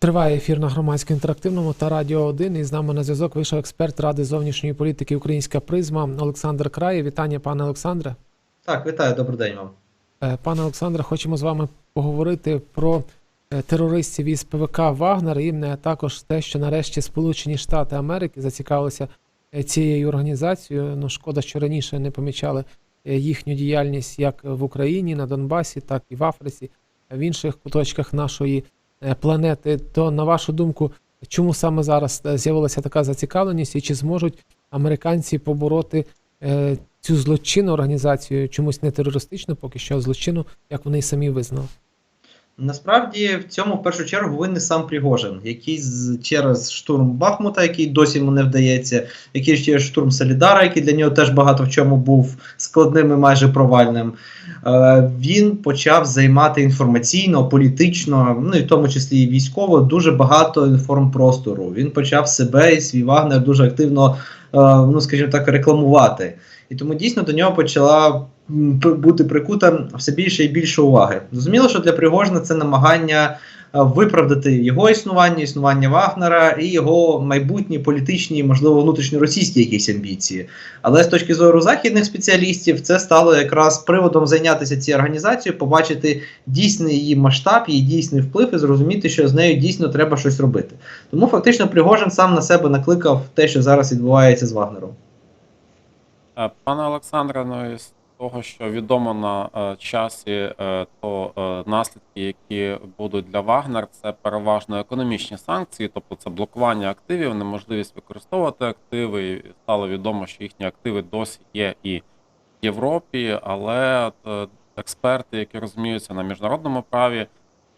Триває ефір на громадському інтерактивному та Радіо 1. І з нами на зв'язок вийшов експерт Ради зовнішньої політики Українська призма Олександр Крає. Вітання, пане Олександре. Так, вітаю, добрий день вам. Е, Пане Олександре, хочемо з вами поговорити про е, терористів із ПВК Вагнер і е, також те, що нарешті Сполучені Штати Америки зацікавилися е, цією організацією. Ну шкода, що раніше не помічали їхню діяльність як в Україні, на Донбасі, так і в Африці, в інших куточках нашої планети. То на вашу думку, чому саме зараз е, з'явилася така зацікавленість, і чи зможуть американці побороти е, цю злочинну організацію, чомусь не терористичну, поки що а злочину, як вони й самі визнали? Насправді в цьому в першу чергу винний сам Пригожин, який через штурм Бахмута, який досі йому не вдається, який через штурм Солідара, який для нього теж багато в чому був складним і майже провальним. Е, він почав займати інформаційно, політично, ну і в тому числі і військово, дуже багато інформпростору. Він почав себе і свій Вагнер дуже активно, е, ну скажімо так, рекламувати. І тому дійсно до нього почала бути прикута все більше і більше уваги. Зрозуміло, що для Пригожина це намагання е, виправдати його існування, існування Вагнера і його майбутні політичні, можливо, внутрішньоросійські якісь амбіції. Але з точки зору західних спеціалістів, це стало якраз приводом зайнятися цією організацією, побачити дійсний її масштаб, її дійсний вплив і зрозуміти, що з нею дійсно треба щось робити. Тому фактично Пригожин сам на себе накликав те, що зараз відбувається з Вагнером. Е, Пане Олександре, ну із того, що відомо на е, часі, е, то наслідки, які будуть для Вагнер, це переважно економічні санкції, тобто це блокування активів, неможливість використовувати активи. І стало відомо, що їхні активи досі є і в Європі, але експерти, які розуміються на міжнародному праві,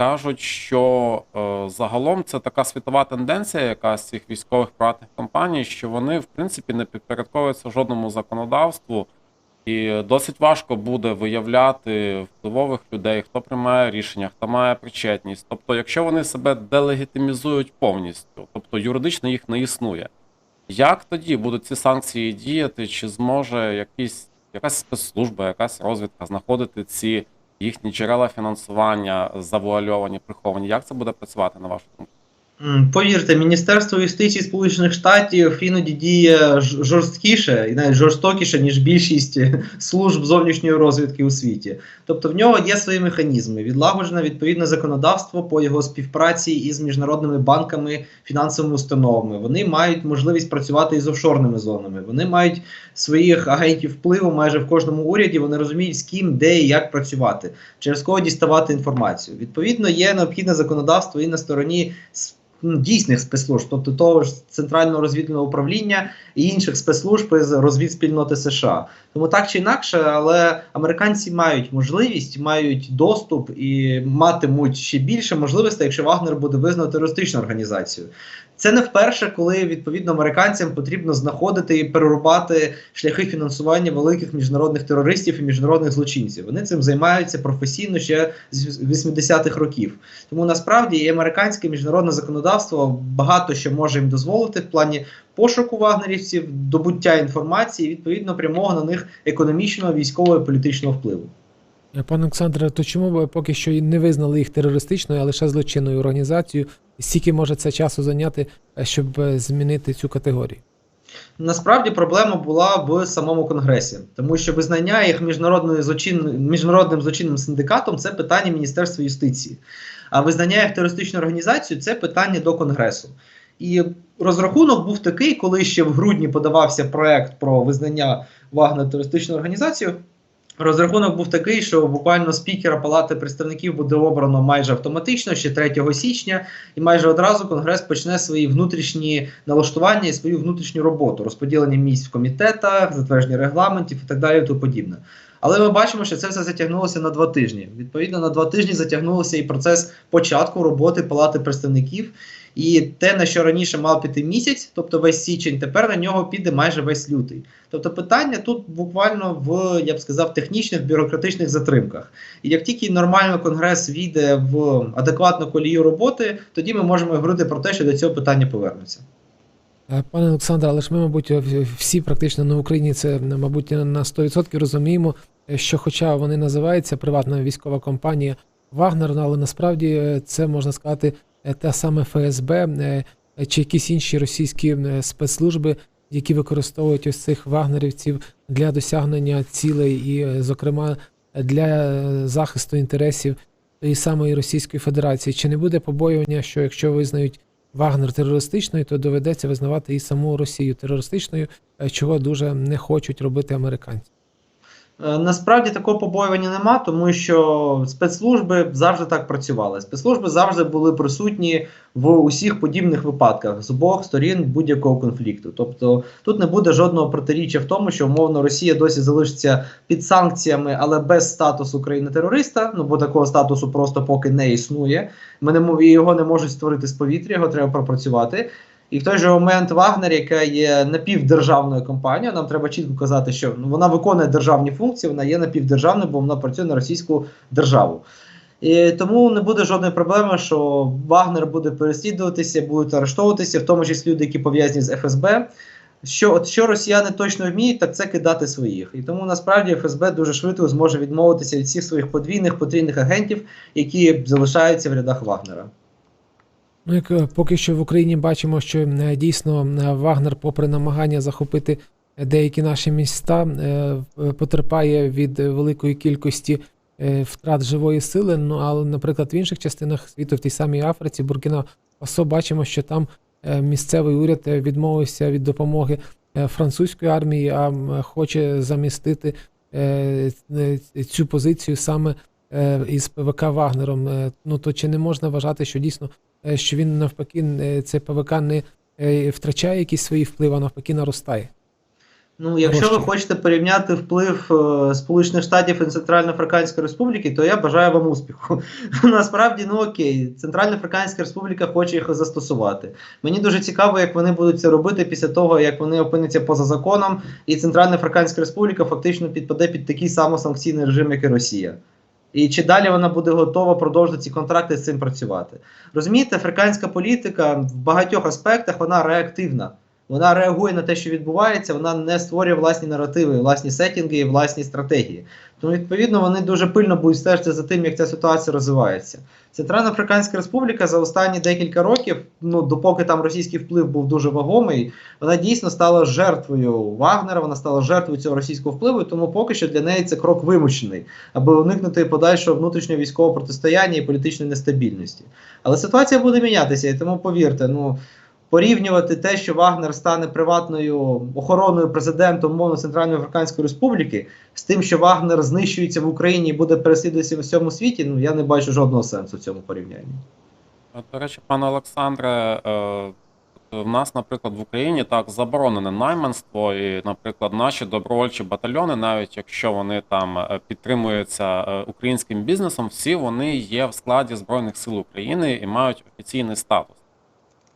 кажуть, що е, загалом це така світова тенденція, яка цих військових приватних компаній, що вони в принципі не підпорядковуються жодному законодавству, і досить важко буде виявляти впливових людей, хто приймає рішення, хто має причетність. Тобто, якщо вони себе делегітимізують повністю, тобто юридично їх не існує. Як тоді будуть ці санкції діяти? Чи зможе якісь, якась спецслужба, якась розвідка знаходити ці їхні джерела фінансування завуальовані, приховані? Як це буде працювати на вашу думку? Повірте, Міністерство юстиції Сполучених Штатів іноді діє жорсткіше і навіть жорстокіше, ніж більшість служб зовнішньої розвідки у світі. Тобто в нього є свої механізми, відлагоджене відповідне законодавство по його співпраці із міжнародними банками, фінансовими установами. Вони мають можливість працювати із офшорними зонами. Вони мають своїх агентів впливу майже в кожному уряді. Вони розуміють, з ким, де і як працювати, через кого діставати інформацію. Відповідно, є необхідне законодавство і на стороні ну, дійсних спецслужб, тобто того ж центрального розвідувального управління і інших спецслужб із розвідспільноти США. Тому так чи інакше, але американці мають можливість, мають доступ і матимуть ще більше можливостей, якщо Вагнер буде визнано терористичною організацією. Це не вперше, коли відповідно американцям потрібно знаходити і перерубати шляхи фінансування великих міжнародних терористів і міжнародних злочинців. Вони цим займаються професійно ще з 80-х років. Тому насправді і американське міжнародне законодавство багато що може їм дозволити в плані пошуку вагнерівців, добуття інформації, і, відповідно прямого на них економічного, військового і політичного впливу. Пане Олександре, то чому ви поки що не визнали їх терористичною, а лише злочинною організацією? Скільки може це часу зайняти, е, щоб е, змінити цю категорію? Насправді проблема була в самому конгресі, тому що визнання їх міжнародною злочин... міжнародним злочинним синдикатом це питання Міністерства юстиції. А визнання їх терористичною організацією це питання до конгресу. І розрахунок був такий, коли ще в грудні подавався проект про визнання Вагнер терористичною організацією. Розрахунок був такий, що буквально спікера Палати представників буде обрано майже автоматично ще 3 січня, і майже одразу Конгрес почне свої внутрішні налаштування і свою внутрішню роботу, розподілення місць в комітетах, затвердження регламентів і так далі, і подібне. Але ми бачимо, що це все затягнулося на два тижні. Відповідно, на два тижні затягнувся і процес початку роботи Палати представників. І те, на що раніше мав піти місяць, тобто весь січень, тепер на нього піде майже весь лютий. Тобто питання тут буквально в, я б сказав, технічних бюрократичних затримках. І як тільки нормально конгрес війде в адекватну колію роботи, тоді ми можемо говорити про те, що до цього питання повернуться. Е, Пане Олександре, але ж ми, мабуть, всі практично на Україні це, мабуть, на 100% розуміємо, е, що хоча вони називаються приватна військова компанія Вагнер, але насправді е, це можна сказати е, та саме ФСБ е, чи якісь інші російські е, спецслужби, які використовують ось цих вагнерівців для досягнення цілей, і, е, зокрема, для захисту інтересів тієї самої Російської Федерації. Чи не буде побоювання, що якщо визнають Вагнер терористичною, то доведеться визнавати і саму Росію терористичною, чого дуже не хочуть робити американці? Е, Насправді такого побоювання нема, тому що спецслужби завжди так працювали. Спецслужби завжди були присутні в усіх подібних випадках з обох сторін будь-якого конфлікту. Тобто тут не буде жодного протиріччя в тому, що умовно Росія досі залишиться під санкціями, але без статусу країни-терориста. Ну бо такого статусу просто поки не існує. Ми не його не можуть створити з повітря, його треба пропрацювати. І в той же момент Вагнер, яка є напівдержавною компанією, нам треба чітко казати, що ну, вона виконує державні функції, вона є напівдержавною, бо вона працює на російську державу. І тому не буде жодної проблеми, що Вагнер буде переслідуватися, будуть арештовуватися, в тому числі люди, які пов'язані з ФСБ. Що от що росіяни точно вміють, так це кидати своїх. І тому насправді ФСБ дуже швидко зможе відмовитися від всіх своїх подвійних потрійних агентів, які залишаються в рядах Вагнера. Ну, як е, поки що в Україні бачимо, що е, дійсно е, Вагнер, попри намагання захопити деякі наші міста, потерпає від великої кількості втрат живої сили. Ну але, наприклад, в інших частинах світу, в тій самій Африці, Буркіна Фасо, бачимо, що там місцевий уряд відмовився від допомоги французької армії, а хоче замістити цю позицію саме із ПВК Вагнером. Ну то чи не можна вважати, що дійсно що він навпаки е, це ПВК не е, втрачає якийсь свій вплив, а навпаки наростає. Ну, якщо ви хочете порівняти вплив е, Сполучених Штатів і Центральноафриканської Республіки, то я бажаю вам успіху. Насправді, ну окей, Центральноафриканська Республіка хоче їх застосувати. Мені дуже цікаво, як вони будуть це робити після того, як вони опиняться поза законом, і Центральноафриканська Республіка фактично підпаде під такий самий санкційний режим, як і Росія. І чи далі вона буде готова продовжити ці контракти з цим працювати? Розумієте, африканська політика в багатьох аспектах вона реактивна. Вона реагує на те, що відбувається, вона не створює власні наративи, власні сеттінги і власні стратегії. Тому, відповідно, вони дуже пильно будуть стежити за тим, як ця ситуація розвивається. Центральноафриканська Республіка за останні декілька років, ну допоки там російський вплив був дуже вагомий, вона дійсно стала жертвою Вагнера, вона стала жертвою цього російського впливу, тому поки що для неї це крок вимучений, аби уникнути подальшого внутрішнього військового протистояння і політичної нестабільності. Але ситуація буде мінятися, і тому повірте, ну. Порівнювати те, що Вагнер стане приватною охороною президента умовно Центральної Африканської Республіки, з тим, що Вагнер знищується в Україні і буде переслідуватися в усьому світі, ну я не бачу жодного сенсу в цьому порівнянні. До речі, пане Олександре, е, в нас, наприклад, в Україні так заборонене найманство, і, наприклад, наші добровольчі батальйони, навіть якщо вони там е, підтримуються е, українським бізнесом, всі вони є в складі Збройних сил України і мають офіційний статус.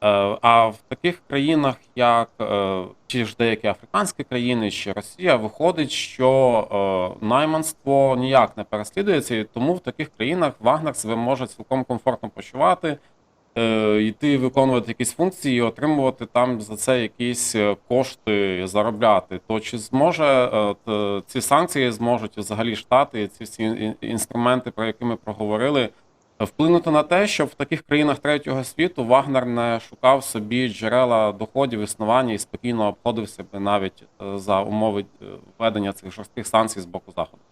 Е, А в таких країнах, як е, ті ж деякі африканські країни чи Росія, виходить, що е, найманство ніяк не переслідується, і тому в таких країнах Вагнер себе може цілком комфортно почувати, йти виконувати якісь функції і отримувати там за це якісь кошти, заробляти. То чи зможе ці санкції зможуть взагалі штати, ці всі інструменти, про які ми проговорили, вплинути на те, щоб в таких країнах третього світу Вагнер не шукав собі джерела доходів існування і спокійно обходився би навіть е, за умови е, введення цих жорстких санкцій з боку заходу.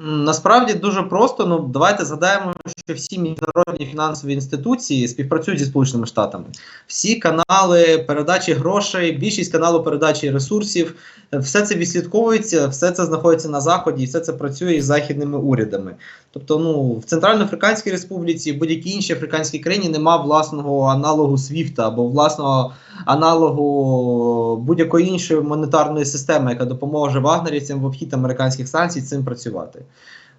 Насправді дуже просто. Ну давайте згадаємо, що всі міжнародні фінансові інституції співпрацюють зі Сполученими Штатами. Всі канали передачі грошей, більшість каналу передачі ресурсів, е, все це відслідковується, все це знаходиться на заході, і все це працює із західними урядами. Тобто, ну в Центральноафриканській Республіці, будь-якій іншій африканській країні немає власного аналогу СВІФТа або власного аналогу будь-якої іншої монетарної системи, яка допоможе вагнерівцям в обхід американських санкцій цим працювати.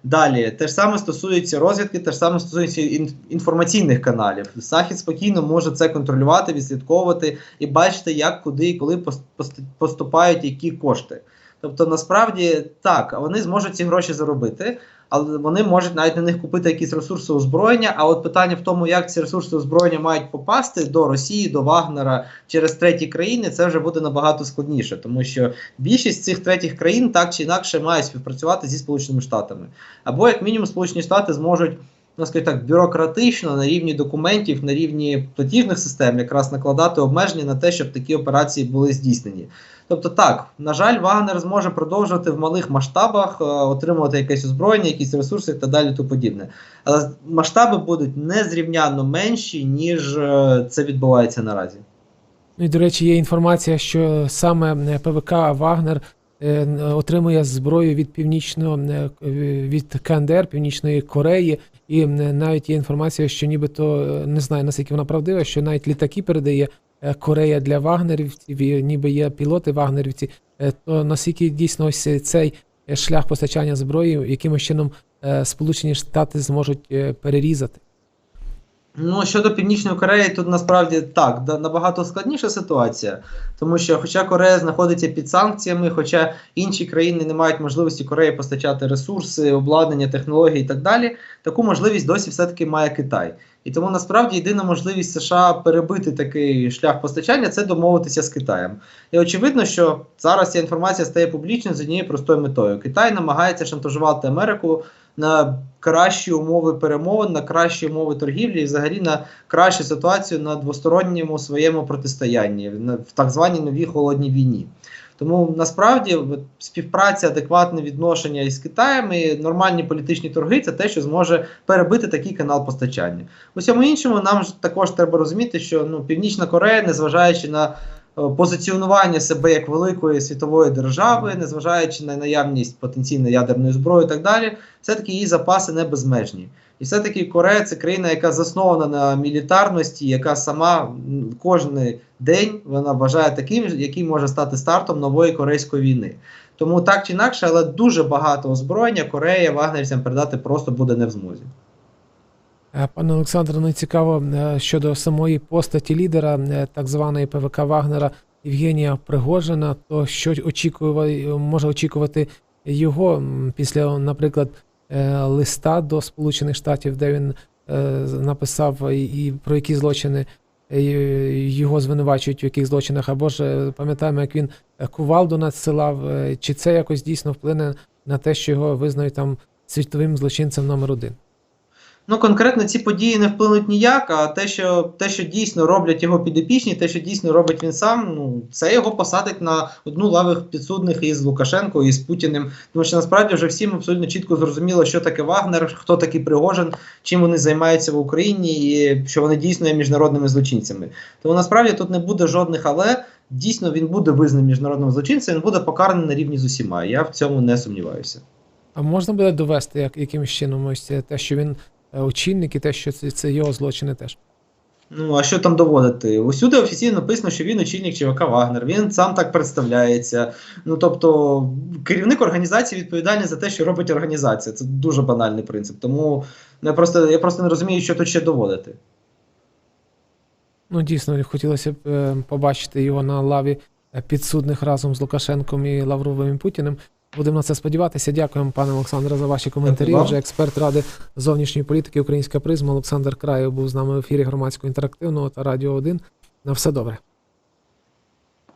Далі, те ж саме стосується розвідки, те ж саме стосується інформаційних каналів. Захід спокійно може це контролювати, відслідковувати і бачити, як, куди і коли поступають які кошти. Тобто, насправді так, вони зможуть ці гроші заробити, але вони можуть навіть на них купити якісь ресурси озброєння. А от питання в тому, як ці ресурси озброєння мають попасти до Росії, до Вагнера через треті країни, це вже буде набагато складніше, тому що більшість цих третіх країн так чи інакше мають співпрацювати зі Сполученими Штатами. Або, як мінімум, Сполучені Штати зможуть ну, скажімо так, бюрократично на рівні документів, на рівні платіжних систем якраз накладати обмеження на те, щоб такі операції були здійснені. Тобто, так, на жаль, Вагнер зможе продовжувати в малих масштабах е, отримувати якесь озброєння, якісь ресурси та далі тому подібне. Але масштаби будуть незрівнянно менші, ніж е, це відбувається наразі. Ну і до речі, є інформація, що саме е, ПВК Вагнер отримує зброю від північного е, від КНДР, Північної Кореї, і навіть є інформація, що нібито е, не знаю наскільки вона правдива, що навіть літаки передає е, Корея для вагнерівців, ніби є пілоти вагнерівці. Е, То наскільки дійсно ось цей е, шлях постачання зброї, якимось чином е, Сполучені Штати зможуть е, перерізати? Ну, щодо Північної Кореї, тут насправді так, набагато складніша ситуація, тому що, хоча Корея знаходиться під санкціями, хоча інші країни не мають можливості Кореї постачати ресурси, обладнання, технології і так далі, таку можливість досі все-таки має Китай. І тому насправді єдина можливість США перебити такий шлях постачання це домовитися з Китаєм. І очевидно, що зараз ця інформація стає публічною з однією простою метою. Китай намагається шантажувати Америку на кращі умови перемовин, на кращі умови торгівлі і взагалі на кращу ситуацію на двосторонньому своєму протистоянні, в так званій новій холодній війні. Тому насправді співпраця, адекватне відношення із Китаєм і нормальні політичні торги це те, що зможе перебити такий канал постачання. Усьому іншому нам ж також треба розуміти, що ну, Північна Корея, незважаючи на позиціонування себе як великої світової держави, незважаючи на наявність потенційної ядерної зброї і так далі, все-таки її запаси не безмежні. І все-таки Корея це країна, яка заснована на мілітарності, яка сама кожен день вона вважає таким, який може стати стартом нової корейської війни. Тому так чи інакше, але дуже багато озброєння Корея вагнерівцям передати просто буде не в змозі. Е, Пане Олександре, ну цікаво е, щодо самої постаті лідера е, так званої ПВК Вагнера Євгенія Пригожина, то що очікує, може очікувати його після, наприклад, листа до Сполучених Штатів, де він написав і, про які злочини його звинувачують в яких злочинах, або ж пам'ятаємо, як він кувалду надсилав, чи це якось дійсно вплине на те, що його визнають там світовим злочинцем номер один? Ну, конкретно ці події не вплинуть ніяк, а те, що те, що дійсно роблять його підопічні, те, що дійсно робить він сам, ну це його посадить на одну лавих підсудних із Лукашенко і з Путіним. Тому що насправді вже всім абсолютно чітко зрозуміло, що таке Вагнер, хто такий Пригожин, чим вони займаються в Україні, і що вони дійсно є міжнародними злочинцями. Тому насправді тут не буде жодних але. Дійсно, він буде визнаний міжнародним злочинцем, він буде покараний на рівні з усіма. Я в цьому не сумніваюся. А можна буде довести як, якимось чином ось те, що він очільник, і те, що це, це його злочини теж. Ну, а що там доводити? Усюди офіційно написано, що він очільник ЧВК Вагнер, він сам так представляється. Ну тобто, керівник організації відповідальний за те, що робить організація. Це дуже банальний принцип. Тому я просто, я просто не розумію, що тут ще доводити. Ну, дійсно, хотілося б е, побачити його на лаві е, підсудних разом з Лукашенком і Лавровим і Путіним. Будемо на це сподіватися. Дякуємо, пане Олександре, за ваші коментарі. Отже. Вже експерт ради зовнішньої політики Українська призма Олександр Краєв був з нами в ефірі громадського інтерактивного та Радіо 1. На все добре.